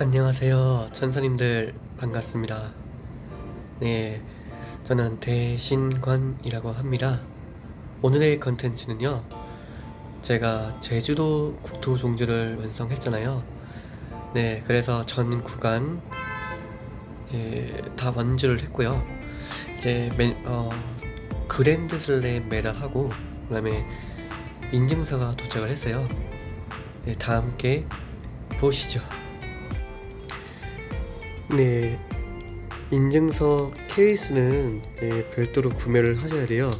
안녕하세요. 천사님들 반갑습니다. 네, 저는 대신관이라고 합니다. 오늘의 컨텐츠는요. 제가 제주도 국토 종주를 완성했잖아요. 네, 그래서 전 구간 이제 다 완주를 했고요. 이제 맨, 어, 그랜드 슬램 메달하고 그다음에 인증서가 도착을 했어요. 네, 다 함께 보시죠. 네, 인증서 케이스는 네, 별도로 구매를 하셔야 돼요.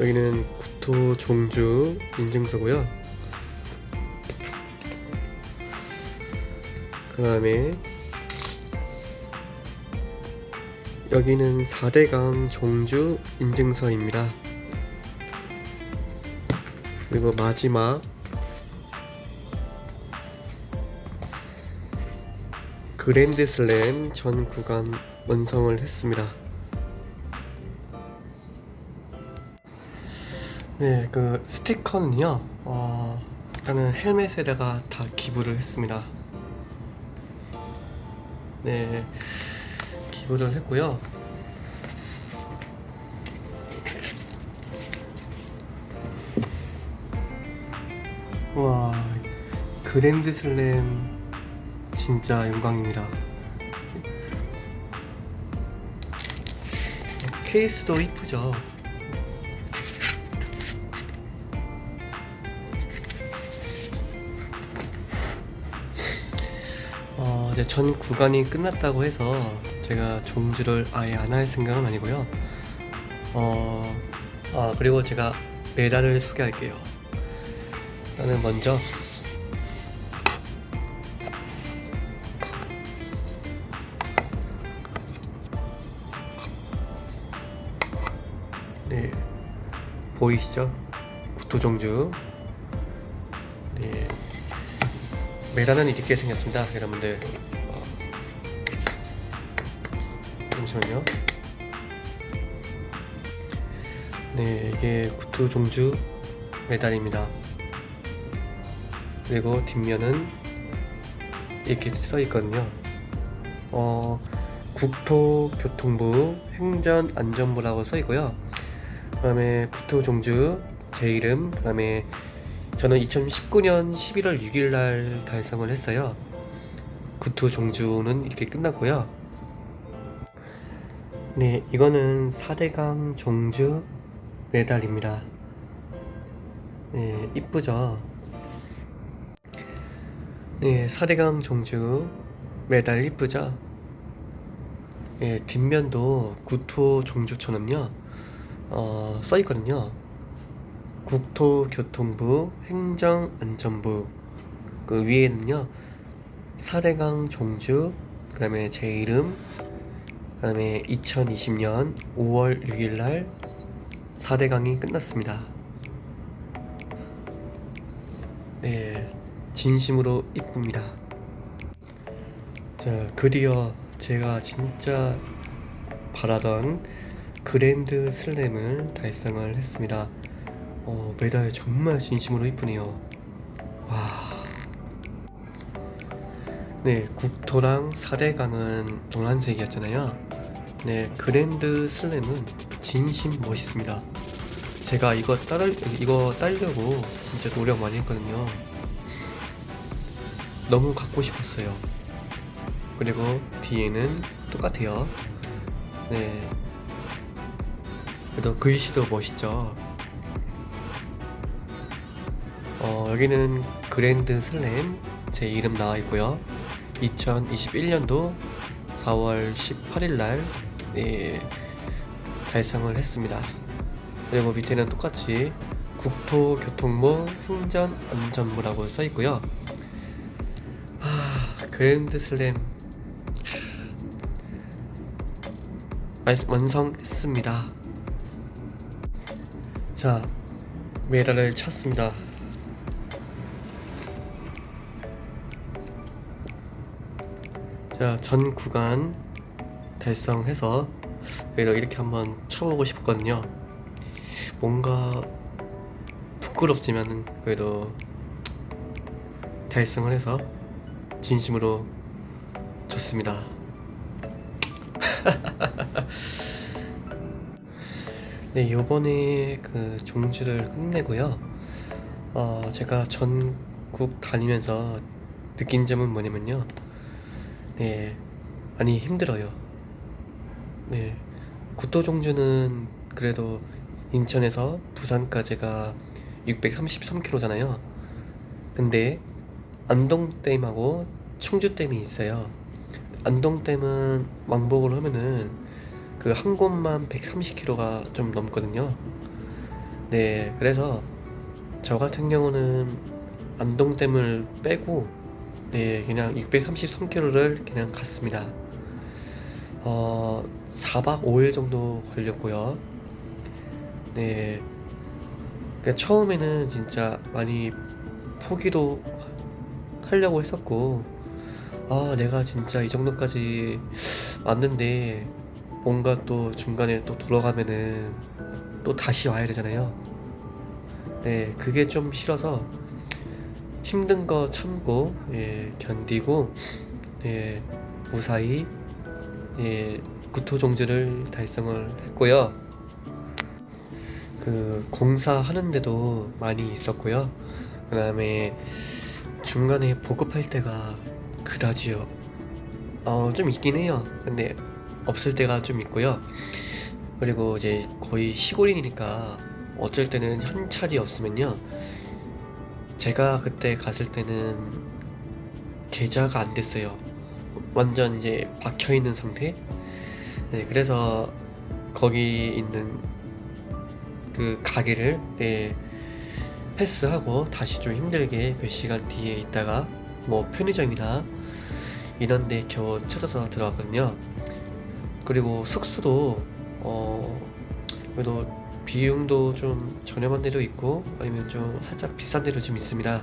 여기는 구토 종주 인증서고요. 그 다음에 여기는 4대강 종주 인증서입니다. 그리고 마지막 그랜드 슬램 전 구간 완성을 했습니다. 네, 그 스티커는요. 어, 일단은 헬멧에다가 다 기부를 했습니다. 네, 기부를 했고요. 와, 그랜드 슬램 진짜 영광입니다. 케이스도 이쁘죠? 어, 이제 전 구간이 끝났다고 해서 제가 종주를 아예 안 할 생각은 아니고요. 어, 아, 그리고 제가 메달을 소개할게요. 나는 먼저 보이시죠? 구토종주. 네. 메달은 이렇게 생겼습니다 여러분들. 어, 잠시만요. 네 이게 구토종주 메달입니다. 그리고 뒷면은 이렇게 써 있거든요. 어 국토교통부 행전안전부라고 써 있고요. 그다음에 국토종주 제 이름 그다음에 저는 2019년 11월 6일 날 달성을 했어요. 국토종주는 이렇게 끝났고요. 네, 이거는 4대강 종주 메달입니다. 네, 이쁘죠? 네, 4대강 종주 메달 이쁘죠? 예, 뒷면도 구토 종주처럼요, 어, 써 있거든요. 국토교통부 행정안전부 그 위에는요, 4대강 종주, 그 다음에 제 이름, 그 다음에 2020년 5월 6일 날 4대강이 끝났습니다. 네, 진심으로 이쁩니다. 자, 드디어 제가 진짜 바라던 그랜드 슬램을 달성을 했습니다. 어, 메달 정말 진심으로 이쁘네요. 와. 네, 국토랑 4대강은 노란색이었잖아요. 네, 그랜드 슬램은 진심 멋있습니다. 제가 이거 따르, 이거 따려고 진짜 노력 많이 했거든요. 너무 갖고 싶었어요. 그리고 뒤에는 똑같아요. 네. 그래도 글씨도 멋있죠. 어, 여기는 그랜드 슬램 제 이름 나와 있고요. 2021년도 4월 18일 날 예, 달성을 했습니다. 그리고 밑에는 똑같이 국토교통부 행전안전부라고 써 있고요. 아, 그랜드 슬램 완성했습니다. 자, 메달을 찾습니다. 자, 전 구간 달성해서 그래도 이렇게 한번 쳐보고 싶거든요. 뭔가 부끄럽지만은 그래도 달성을 해서 진심으로 좋습니다. 네, 요번에 그 종주를 끝내고요. 어, 제가 전국 다니면서 느낀 점은 뭐냐면요. 네, 많이 힘들어요. 네, 구토 종주는 그래도 인천에서 부산까지가 633km잖아요. 근데 안동댐하고 충주댐이 있어요. 안동댐은 왕복을 하면은 그 한 곳만 130km가 좀 넘거든요. 네, 그래서 저 같은 경우는 안동댐을 빼고 네, 그냥 633km를 그냥 갔습니다. 어, 4박 5일 정도 걸렸고요. 네. 그러니까 처음에는 진짜 많이 포기도 하려고 했었고, 아, 내가 진짜 이 정도까지 왔는데, 뭔가 또 중간에 또 돌아가면은 또 다시 와야 되잖아요. 네, 그게 좀 싫어서 힘든 거 참고, 예, 견디고, 예, 무사히, 예, 구토 종지를 달성을 했고요. 그 공사하는데도 많이 있었고요. 그 다음에 중간에 보급할 때가 그다지요. 어, 좀 있긴 해요. 근데 없을 때가 좀 있고요. 그리고 이제 거의 시골이니까 어쩔 때는 현찰이 없으면요. 제가 그때 갔을 때는 계좌가 안 됐어요. 완전 이제 박혀 있는 상태. 네, 그래서 거기 있는 그 가게를 네, 패스하고 다시 좀 힘들게 몇 시간 뒤에 있다가 뭐 편의점이나 이런 데 겨우 찾아서 들어갔거든요. 그리고 숙소도 어 그래도 비용도 좀 저렴한 데도 있고 아니면 좀 살짝 비싼 데도 좀 있습니다.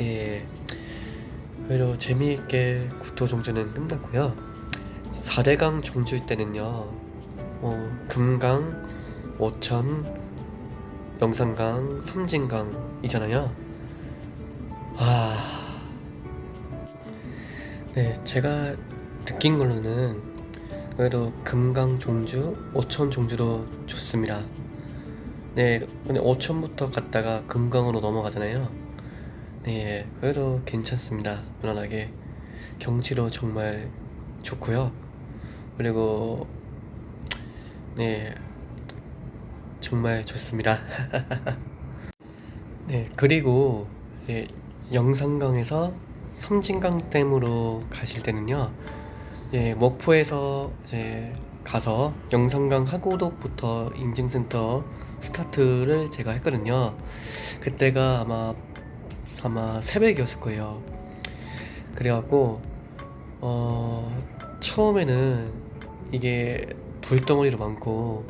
예. 그래도 재미있게 구토 종주는 끝났고요. 4대강 종주일 때는요. 어, 금강, 오천, 영산강, 섬진강이잖아요. 아, 네, 제가 느낀 걸로는 그래도 금강 종주, 오천 종주도 좋습니다. 네, 근데 오천부터 갔다가 금강으로 넘어가잖아요. 네, 그래도 괜찮습니다. 무난하게 경치도 정말 좋고요. 그리고 네, 정말 좋습니다. 네, 그리고 이제 영산강에서 섬진강 댐으로 가실 때는요. 예, 목포에서 이제 가서 영산강 하구독부터 인증센터 스타트를 제가 했거든요. 그때가 아마 아마 새벽이었을 거예요. 그래갖고 어 처음에는 이게 돌덩어리로 많고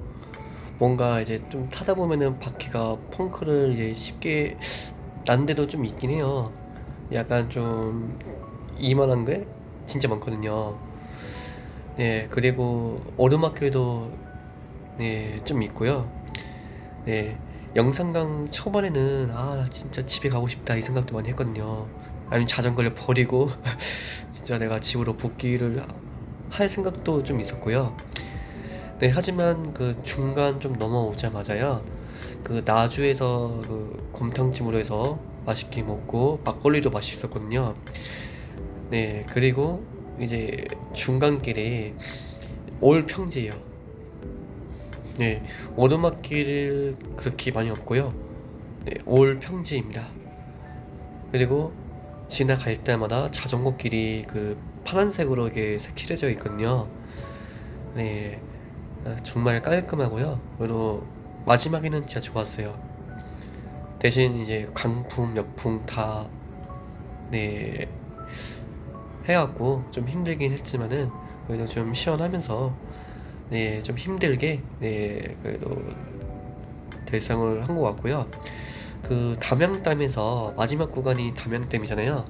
뭔가 이제 좀 타다 보면은 바퀴가 펑크를 이제 쉽게 난 데도 좀 있긴 해요. 약간 좀 이만한 게 진짜 많거든요. 네, 그리고 오르막길도 네, 좀 있고요. 네, 영산강 초반에는 아, 나 진짜 집에 가고 싶다 이 생각도 많이 했거든요. 아니면 자전거를 버리고 진짜 내가 집으로 복귀를 할 생각도 좀 있었고요. 네, 하지만 그 중간 좀 넘어오자마자요. 그 나주에서 그 곰탕집으로 해서 맛있게 먹고 막걸리도 맛있었거든요. 네, 그리고 이제 중간길에 올 평지예요. 네, 오르막길 그렇게 많이 없고요. 네, 올 평지입니다. 그리고 지나갈 때마다 자전거 길이 그 파란색으로 이게 색칠해져 있거든요. 네, 아, 정말 깔끔하고요. 그리고 마지막에는 진짜 좋았어요. 대신 이제 강풍, 역풍 다 네, 해갖고 좀 힘들긴 했지만은 그래도 좀 시원하면서 네, 좀 힘들게 네, 그래도 달성을 한 것 같고요. 그 담양댐에서 마지막 구간이 담양댐이잖아요.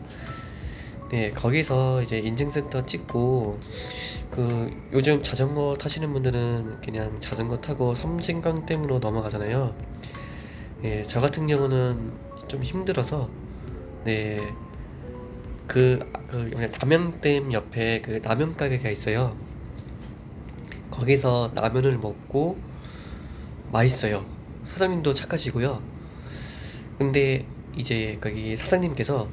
네, 거기서 이제 인증센터 찍고 그 요즘 자전거 타시는 분들은 그냥 자전거 타고 섬진강댐으로 넘어가잖아요. 네, 저 같은 경우는 좀 힘들어서 네, 그, 그 뭐냐, 남양댐 옆에 그 라면 가게가 있어요. 거기서 라면을 먹고 맛있어요. 사장님도 착하시고요. 근데 이제 거기 사장님께서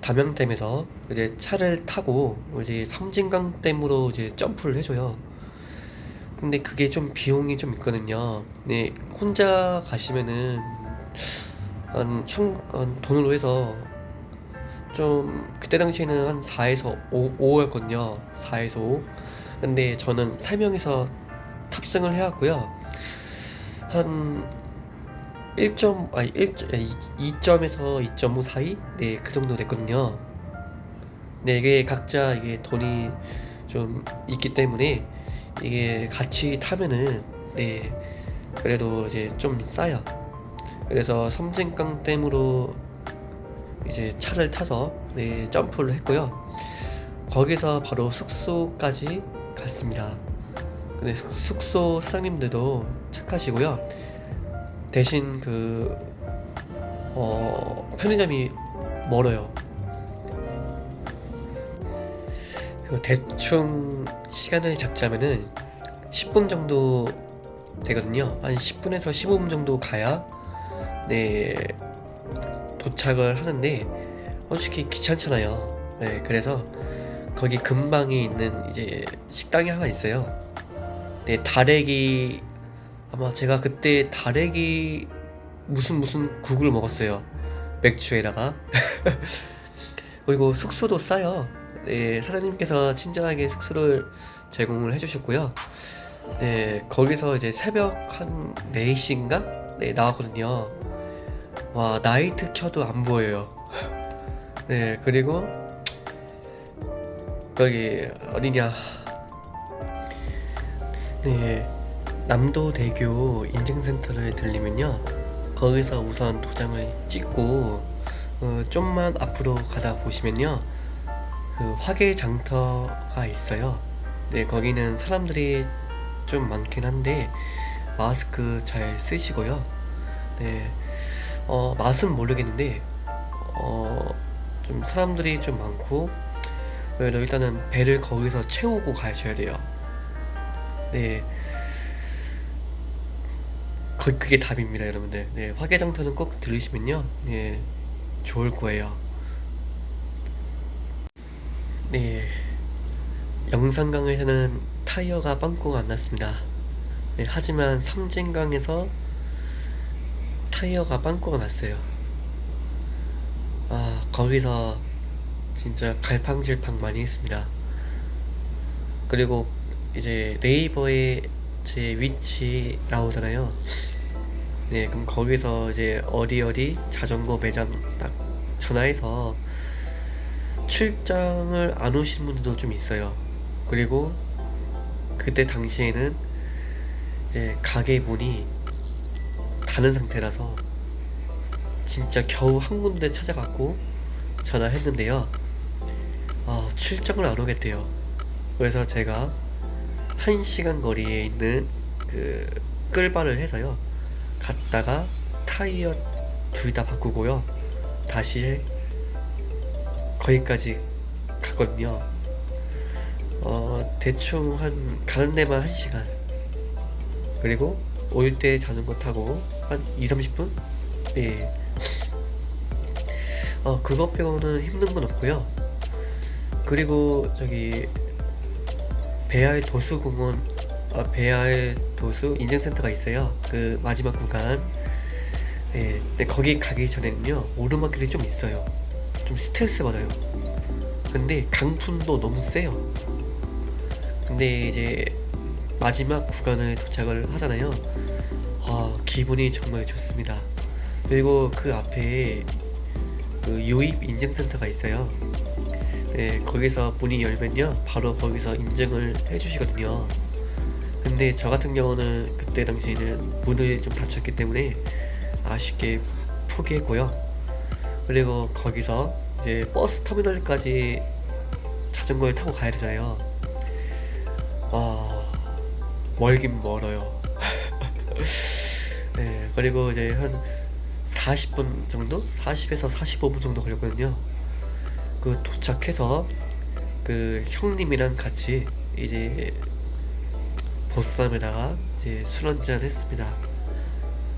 담양댐에서 이제 차를 타고 이제 섬진강댐으로 이제 점프를 해줘요. 근데 그게 좀 비용이 좀 있거든요. 네, 혼자 가시면은 한, 현, 한 돈으로 해서 좀 그때 당시에는 한 4에서 5, 5였거든요. 4에서 5. 근데 저는 3명이서 탑승을 해왔고요. 한 1점 아니 1 2점에서 2.5 사이? 네, 그 정도 됐거든요. 네, 이게 각자 이게 돈이 좀 있기 때문에 이게 같이 타면은 네, 그래도 이제 좀 싸요. 그래서 섬진강 댐으로 이제 차를 타서 네, 점프를 했고요. 거기서 바로 숙소까지 갔습니다. 근데 숙- 숙소 사장님들도 착하시고요. 대신 그 어, 편의점이 멀어요. 그 대충 시간을 잡자면은 10분 정도 되거든요. 한 10분에서 15분 정도 가야 네 도착을 하는데 솔직히 귀찮잖아요. 네, 그래서 거기 근방에 있는 이제 식당이 하나 있어요. 네, 다래기 아마 제가 그때 다래기 무슨 무슨 국을 먹었어요. 맥주에다가 그리고 숙소도 싸요. 네, 사장님께서 친절하게 숙소를 제공을 해주셨고요. 네, 거기서 이제 새벽 한 4시인가? 네, 나왔거든요. 와, 나이트 켜도 안 보여요. 네, 그리고 거기 어디냐? 네, 남도대교 인증센터를 들리면요. 거기서 우선 도장을 찍고 어, 좀만 앞으로 가다 보시면요. 그 화개장터가 있어요. 네, 거기는 사람들이 좀 많긴 한데 마스크 잘 쓰시고요. 네, 어, 맛은 모르겠는데 어, 좀 사람들이 좀 많고 그래도 일단은 배를 거기서 채우고 가셔야 돼요. 네. 거, 그게 답입니다, 여러분들. 네, 화개장터는 꼭 들으시면요. 네, 좋을 거예요. 네, 영산강에서는 타이어가 빵꾸가 안 났습니다. 네, 하지만 섬진강에서 타이어가 빵꾸가 났어요. 아, 거기서 진짜 갈팡질팡 많이 했습니다. 그리고 이제 네이버에 제 위치 나오잖아요. 네, 그럼 거기서 이제 어디 어디 자전거 매장 딱 전화해서 출장을 안 오신 분들도 좀 있어요. 그리고 그때 당시에는 이제 가게 문이 닫은 상태라서 진짜 겨우 한 군데 찾아갔고 전화했는데요. 아, 출장을 안 오겠대요. 그래서 제가 한 시간 거리에 있는 그 끌바를 해서요. 갔다가 타이어 둘 다 바꾸고요. 다시 거기까지 갔거든요. 어, 대충 한 가는 데만 한 시간. 그리고 올때 자전거 타고 한 2, 30분? 예. 어, 그것 빼고는 힘든 건 없고요. 그리고 저기 배알 도수공원 아, 배알 도수 인증센터가 있어요. 그 마지막 구간. 네, 근데 거기 가기 전에는요 오르막길이 좀 있어요. 좀 스트레스 받아요. 근데 강풍도 너무 세요. 근데 이제 마지막 구간을 도착을 하잖아요. 아, 기분이 정말 좋습니다. 그리고 그 앞에 그 유입 인증센터가 있어요. 네, 거기서 문이 열면요, 바로 거기서 인증을 해주시거든요. 근데 저 같은 경우는 그때 당시에는 문을 좀 닫혔기 때문에 아쉽게 포기했고요. 그리고 거기서 이제 버스 터미널까지 자전거를 타고 가야 되잖아요. 와, 멀긴 멀어요. 네, 그리고 이제 한 40분 정도? 40에서 45분 정도 걸렸거든요. 그 도착해서 그 형님이랑 같이 이제 보쌈에다가 이제 술 한잔 했습니다.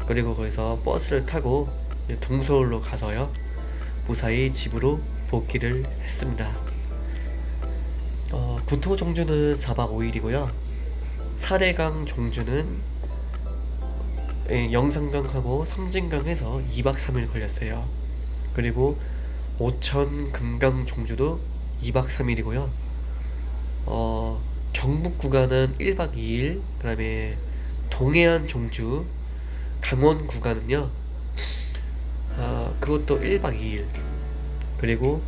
그리고 거기서 버스를 타고 동서울로 가서요. 무사히 집으로 복귀를 했습니다. 어, 구토 종주는 4박 5일이고요. 사대강 종주는 예, 영산강하고 섬진강에서 2박 3일 걸렸어요. 그리고 오천 금강 종주도 2박 3일이고요. 어, 경북 구간은 1박 2일, 그 다음에 동해안 종주, 강원 구간은요, 아, 그것도 1박 2일. 그리고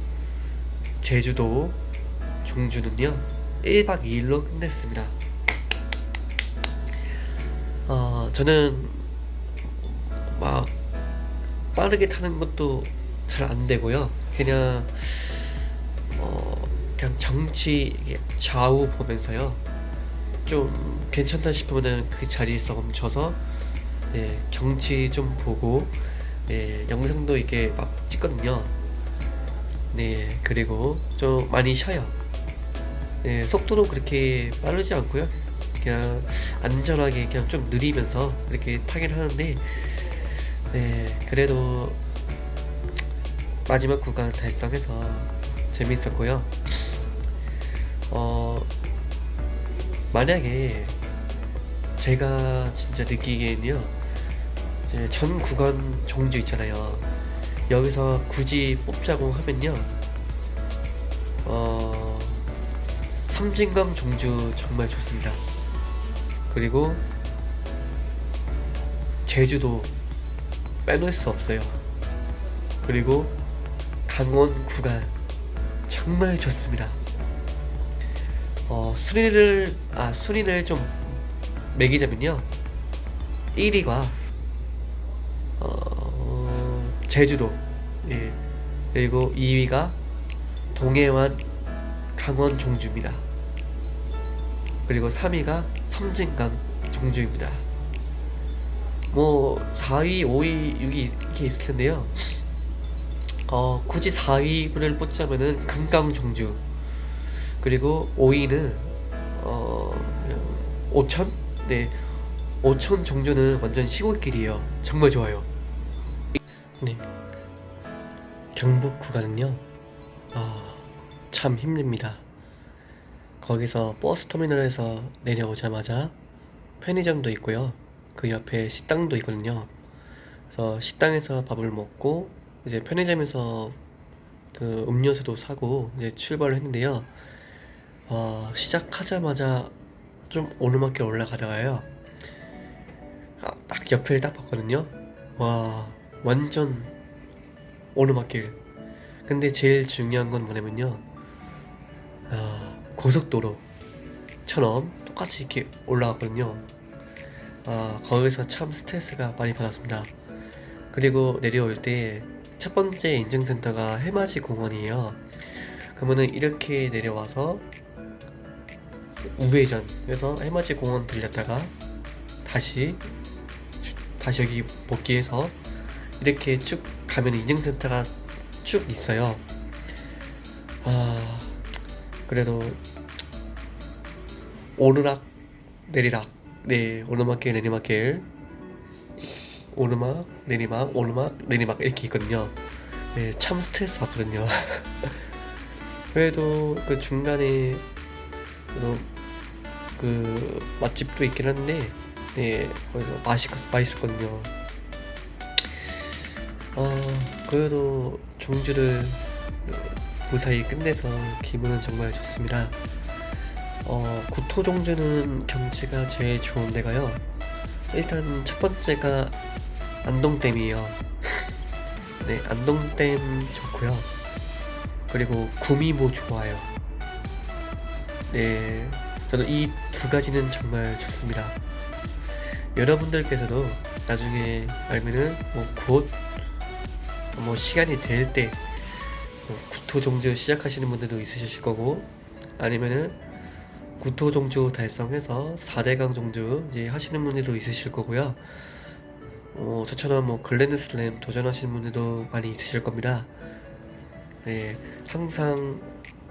제주도 종주는요, 1박 2일로 끝냈습니다. 어, 저는 막 빠르게 타는 것도 잘 안 되고요. 그냥 어 그냥 정치 이게 좌우 보면서요. 좀 괜찮다 싶으면은 그 자리에서 멈춰서 네, 경치 좀 보고 네, 영상도 이렇게 막 찍거든요. 네, 그리고 좀 많이 쉬어요. 네, 속도도 그렇게 빠르지 않고요. 그냥 안전하게 그냥 좀 느리면서 이렇게 타긴 하는데 네, 그래도 마지막 구간 달성해서 재밌었고요. 어, 만약에 제가 진짜 느끼기에는요, 이제 전 구간 종주 있잖아요. 여기서 굳이 뽑자고 하면요, 어, 삼진강 종주 정말 좋습니다. 그리고 제주도 빼놓을 수 없어요. 그리고 강원 구간 정말 좋습니다. 어, 순위를 아 순위를 좀 매기자면요. 1위가 어, 제주도 예. 그리고 2위가 동해안 강원 종주입니다. 그리고 3위가 섬진강 종주입니다. 뭐 4위, 5위, 6위 이렇게 있을 텐데요. 어, 굳이 4위를 뽑자면은 금강 종주 그리고 5위는 어, 오천? 네, 오천 종주는 완전 시골길이에요. 정말 좋아요. 네, 경북 구간은요, 아, 참 힘듭니다. 거기서 버스 터미널에서 내려오자마자 편의점도 있고요. 그 옆에 식당도 있거든요. 그래서 식당에서 밥을 먹고 이제 편의점에서 그 음료수도 사고 이제 출발을 했는데요. 어, 시작하자마자 좀 오르막길 올라가다가요. 아, 딱 옆을 딱 봤거든요. 와, 완전 오르막길. 근데 제일 중요한 건 뭐냐면요. 아, 고속도로처럼 똑같이 이렇게 올라갔거든요. 아, 거기서 참 스트레스가 많이 받았습니다. 그리고 내려올 때 첫 번째 인증센터가 해맞이 공원이에요. 그러면은 이렇게 내려와서 우회전 그래서 해맞이 공원 들렸다가 다시 주- 다시 여기 복귀해서 이렇게 쭉 가면 인증센터가 쭉 있어요. 아 그래도 오르락 내리락 네 오르막길 내리막길 오르막 내리막 오르막 내리막 이렇게 있거든요. 네 참 스트레스 받거든요. 그래도 그 중간에 그 맛집도 있긴 한데 네 거기서 맛있 맛있었거든요. 어 그래도 종주를 무사히 끝내서 기분은 정말 좋습니다. 어 구토 종주는 경치가 제일 좋은 데가요. 일단 첫 번째가 안동댐이에요. 네 안동댐 좋고요. 그리고 구미모 좋아요. 네, 저는 이 두 가지는 정말 좋습니다. 여러분들께서도 나중에 알면은 뭐 곧 뭐 시간이 될때뭐 구토 종주 시작하시는 분들도 있으실 거고 아니면은 구토 종주 달성해서 4대강 종주 이제 하시는 분들도 있으실 거고요. 어, 저처럼 뭐 글랜드 슬램 도전하시는 분들도 많이 있으실 겁니다. 네, 항상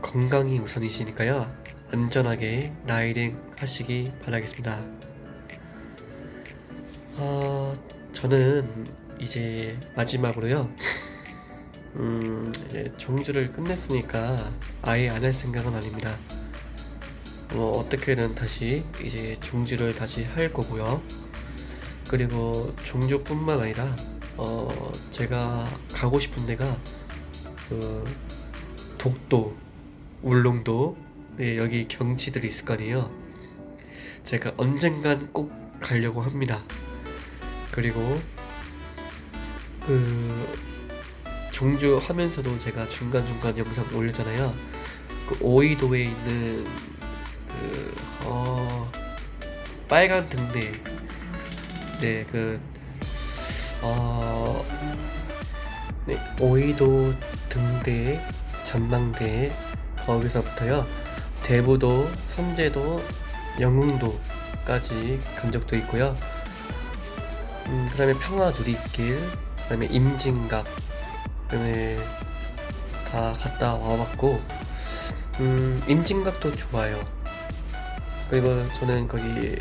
건강이 우선이시니까요. 안전하게 라이딩 하시기 바라겠습니다. 어, 저는 이제 마지막으로요. 음, 이제 종주를 끝냈으니까 아예 안 할 생각은 아닙니다. 뭐 어떻게든 다시 이제 종주를 다시 할 거고요. 그리고 종주뿐만 아니라 어 제가 가고 싶은 데가 그 독도, 울릉도, 네 여기 경치들이 있을 거 아니에요. 제가 언젠간 꼭 가려고 합니다. 그리고 그 종주 하면서도 제가 중간중간 영상 올렸잖아요. 그 오이도에 있는 그, 어, 빨간 등대. 네, 그, 어, 네, 오이도 등대, 전망대, 거기서부터요, 대부도, 선제도, 영흥도까지 간 적도 있고요. 음, 그 다음에 평화 누리길, 그 다음에 임진각, 그 다음에 다 갔다 와봤고, 음, 임진각도 좋아요. 그리고 저는 거기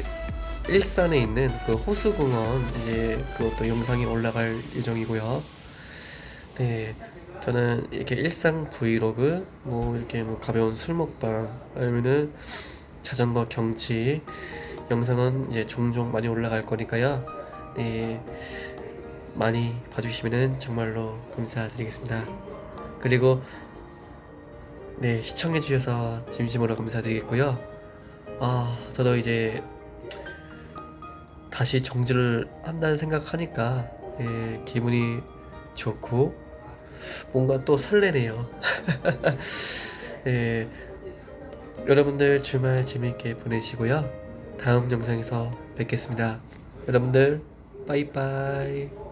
일산에 있는 그 호수공원 이제 그것도 영상이 올라갈 예정이고요. 네, 저는 이렇게 일상 브이로그 뭐 이렇게 뭐 가벼운 술 먹방 아니면은 자전거 경치 영상은 이제 종종 많이 올라갈 거니까요. 네, 많이 봐주시면은 정말로 감사드리겠습니다. 그리고 네, 시청해주셔서 진심으로 감사드리겠고요. 아, 저도 이제 다시 정주를 한다는 생각하니까 예, 기분이 좋고 뭔가 또 설레네요. 예, 여러분들 주말 재밌게 보내시고요. 다음 영상에서 뵙겠습니다. 여러분들 빠이빠이.